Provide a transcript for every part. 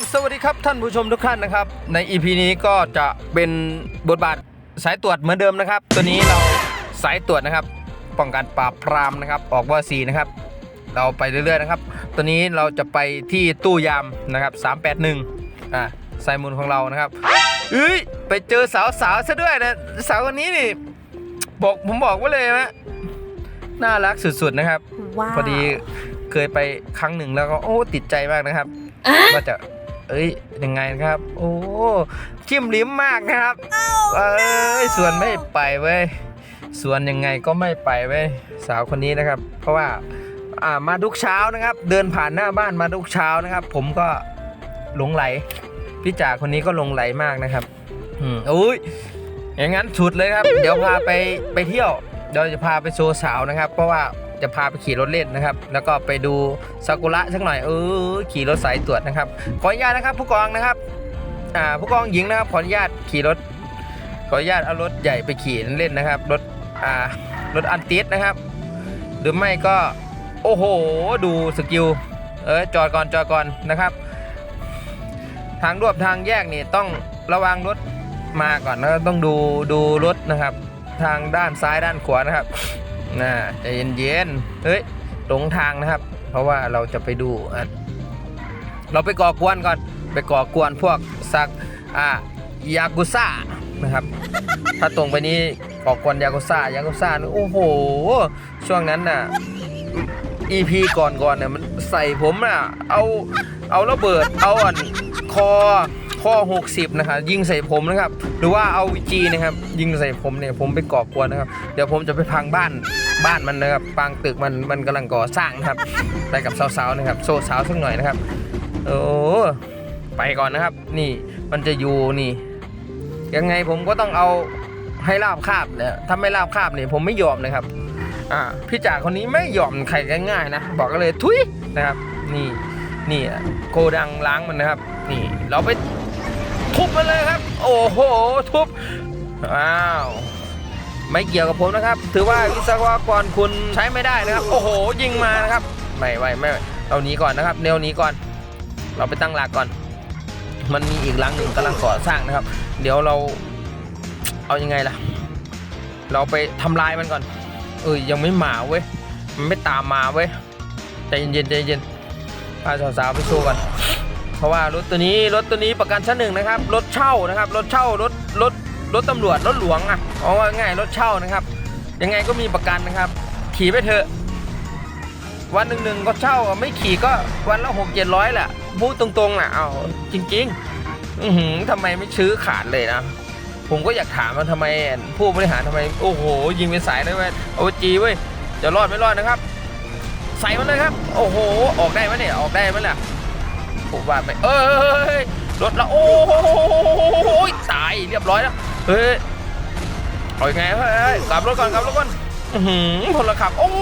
ครับสวัสดีครับท่านผู้ชมทุกท่านนะครับ ใน EP นี้ก็จะเป็นบทบาทสายตรวจเหมือนเดิมนะครับ ตัวนี้เราสายตรวจนะครับ ป้องกันปราบปรามนะครับ ออกว่าสีนะครับ เราไปเรื่อยๆนะครับ ตัวนี้เราจะไปที่ตู้ยามนะครับ 381อ่าสายมูลของเรานะครับเอ้ยไปเจอสาวสาวๆซะด้วยนะสาวคนนี้นี่บอกผมบอกไว้เลยนะน่ารักสุดๆนะครับว้าวพอดีเคยไปครั้งหนึ่งแล้วก็โอ้ติดใจมากนะครับว่าจะ เอ้ยยังไงนะครับ โอ้จิ้มลิ้มมากนะครับ เอ้ยส่วนไม่ไปเว้ยส่วนยังไงก็ไม่ไปเว้ยสาวคนนี้นะครับ เพราะว่าอ่ามาทุกเช้านะครับ เดินผ่านหน้าบ้านมาทุกเช้านะครับ ผมก็หลงไหลพี่จ่าคนนี้ก็หลงไหลมากนะครับ อืมอุ้ยอย่างนั้นสุดเลยครับ เดี๋ยวพาไปไปเที่ยวเดี๋ยวจะพาไปโชว์สาวนะครับ เพราะว่า จะพาไปขี่รถเล่นนะครับ แล้วก็ไปดูซากุระสักหน่อยเออขี่รถสายตรวจนะครับ ขออนุญาตนะครับผู้กองนะครับอ่าผู้กองหญิงนะครับขออนุญาตขี่รถ ขออนุญาตเอารถใหญ่ไปขี่เล่นนะครับ รถอ่ารถอันติสนะครับ หรือไม่ก็โอ้โห ดูสกิลเออจอดก่อนจอดก่อนนะครับ ทางรวบทางแยกนี่ต้องระวังรถมาก่อนนะต้องดูดูรถนะครับ ทางด้านซ้ายด้านขวานะครับ น่าใจเย็นๆเฮ้ยหลงทางนะครับ เพราะว่าเราจะไปดูเราไปก่อกวนก่อนไปก่อกวนพวกสักอ่ายากุซ่านะครับ ถ้าตรงไปนี้ก่อกวนยากุซ่ายากุซ่านี่โอ้โห ช่วงนั้นน่ะ EP ก่อนก่อนเนี่ยมันใส่ผมน่ะเอาเอาระเบิดเอาอ่อนคอ ข้อ 60 นะครับยิงใส่ผมนะครับ หรือว่าเอาจีนะครับ ยิงใส่ผมเนี่ยผมไปก่อกวนนะครับ เดี๋ยวผมจะไปพังบ้านบ้านมันนะครับปางตึกมันมันกำลังก่อสร้างนะครับ ไปกับสาวๆนะครับ โซ่สาวสักหน่อยนะครับโอ้ไปก่อนนะครับ นี่มันจะอยู่นี่ ยังไงผมก็ต้องเอาให้ราบคาบเนี่ยถ้าไม่ราบคาบเนี่ยผมไม่ยอมนะครับอ่าพี่จ่าคนนี้ไม่ยอมใครง่ายๆนะ บอกกันเลยทุยนะครับ นี่นี่โกดังล้างมันนะครับ นี่เราไป ทุบมันเลยครับ โอ้โห ทุบ อ้าว ไม่เกี่ยวกับผมนะครับ ถือว่าวิศวกรคุณใช้ไม่ได้นะครับ โอ้โห ยิงมานะครับ ไม่ไหวไม่ไหวเราหนีก่อนนะครับแนวหนี้ก่อน เราไปตั้งหลักก่อน มันมีอีกหลังหนึ่งกำลังก่อสร้างนะครับ เดี๋ยวเรา เอายังไงล่ะ เราไปทำลายมันก่อน เอ้ยยังไม่มาเว้ย มันไม่ตามมาเว้ยใจเย็นๆใจเย็นพาสาวๆไปสู้กัน เพราะว่ารถตัวนี้รถตัวนี้ประกันชั้นหนึ่งนะครับรถเช่านะครับรถเช่ารถรถรถตำรวจรถหลวงอะเอาว่าง่ายรถเช่านะครับ ยังไงก็มีประกันนะครับ ขี่ไปเถอะ วันหนึ่งหนึ่งก็เช่าไม่ขี่ก็วันละหกเจ็ดร้อยแหละพูดตรงๆอะเอาจริง ๆ อือหือทำไมไม่ซื้อขาดเลยนะผมก็อยากถามว่าทำไมผู้บริหารทำไมโอ้โห ยิงเป็นสายได้เว้ยโอจีเว้ยจะรอดไม่รอดนะครับ ใส่มันเลยครับ โอ้โห ออกได้ไหมเนี่ยออกได้ไหมล่ะ ผมว่าไม่เอ้ยรถละโอ้โหตายเรียบร้อยแล้วเฮ้ยเอายังไงเฮ้ยกลับรถก่อนกลับรถก่อนหือพลขับ โอ้โห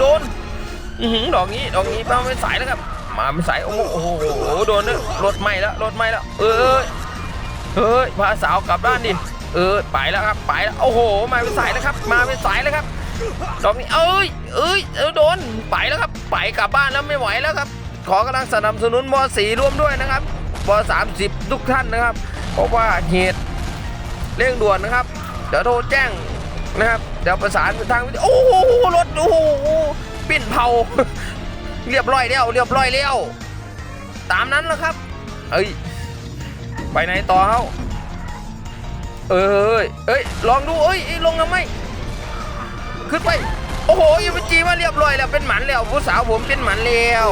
โดนหือดอกนี้ดอกนี้มาเป็นสายแล้วครับ มาเป็นสายโอ้โหโดนเนี่ยรถไหม้แล้วรถไหม้แล้ว เอ้ยเฮ้ยพาสาวกลับบ้านดิเออไปแล้วครับไปแล้วโอ้โห มาเป็นสายแล้วครับ มาเป็นสายแล้วครับดอกนี้เอ้ยเอ้ยเออโดนไปแล้วครับไปกลับบ้านแล้วไม่ไหวแล้วครับ ขอกำลังสนับสนุนบอสีร่วมด้วยนะครับบอสามสิบทุกท่านนะครับ เพราะว่าเหตุเร่งด่วนนะครับ เดี๋ยวโทรแจ้งนะครับ เดี๋ยวประสานทางวิทยโอ้โหรถโอ้โหปิ้นเผาเรียบร้อยแล้วเรียบร้อยแล้วตามนั้นแหละครับ เอ้ย ไปไหนต่อเฮาเอ้ยเอ้ย ลองดูเอ้ยเอ้ยลงทำไม ขึ้นไป โอ้โหยูจีว่าเรียบร้อยแล้วเป็นหมันแล้วผู้สาวผมเป็นหมันแล้ว